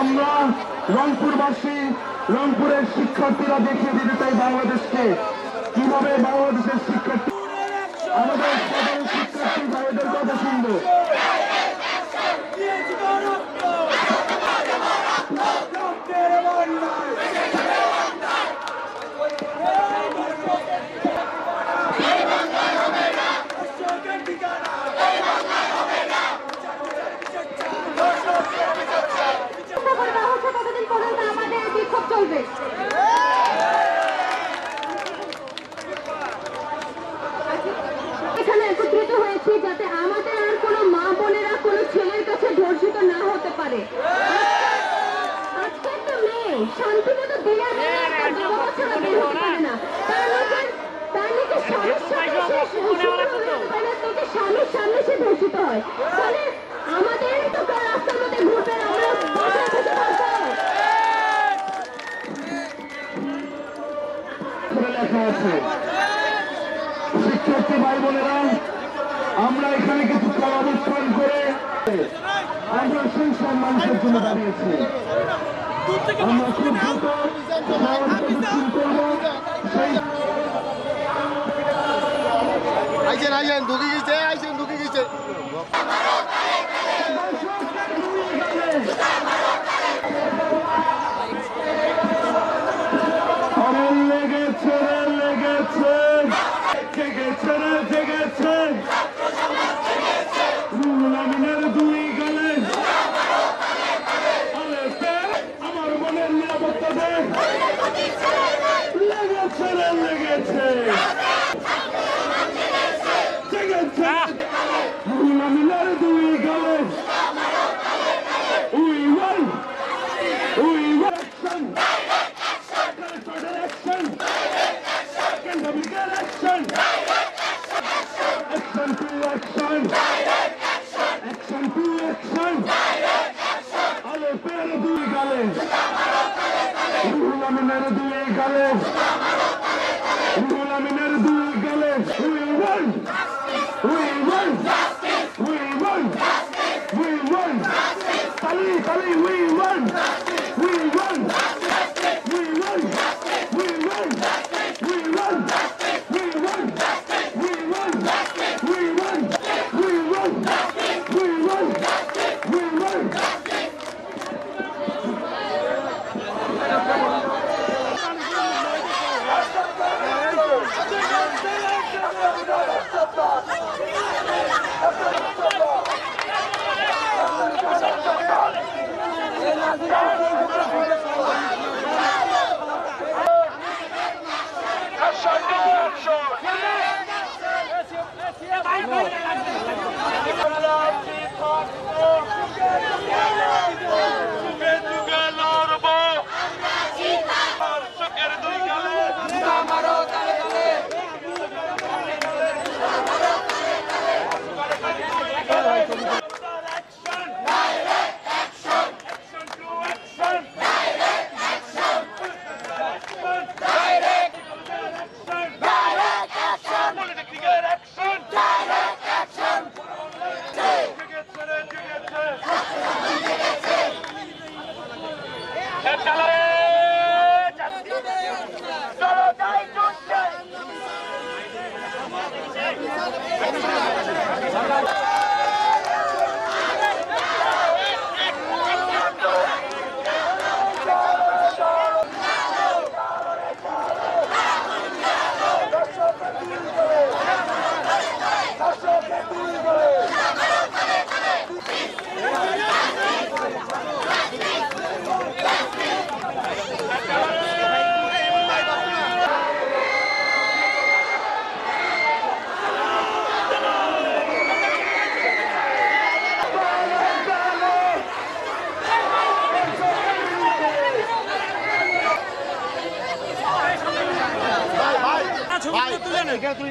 আমরা রংপুরবাসী, রংপুরের শিক্ষার্থীরা দেখিয়ে দিতে চাই বাংলাদেশকে। কীভাবে বাংলাদেশের শিক্ষার্থী আমাদের শিক্ষার্থী ভাইদের কথা শুনব। শিক্ষার্থী ভাই বোনেরা আমরা এখানে কিছু অবস্থান করে আমরা সেই সম্মানটার জন্য দাঁড়িয়েছি আমরা খুব দ্রুত আইছেন গেছে আইছেন ঢুকে গেছে। We run! Justice! We run! We run! Justice! Tali, we run! তুই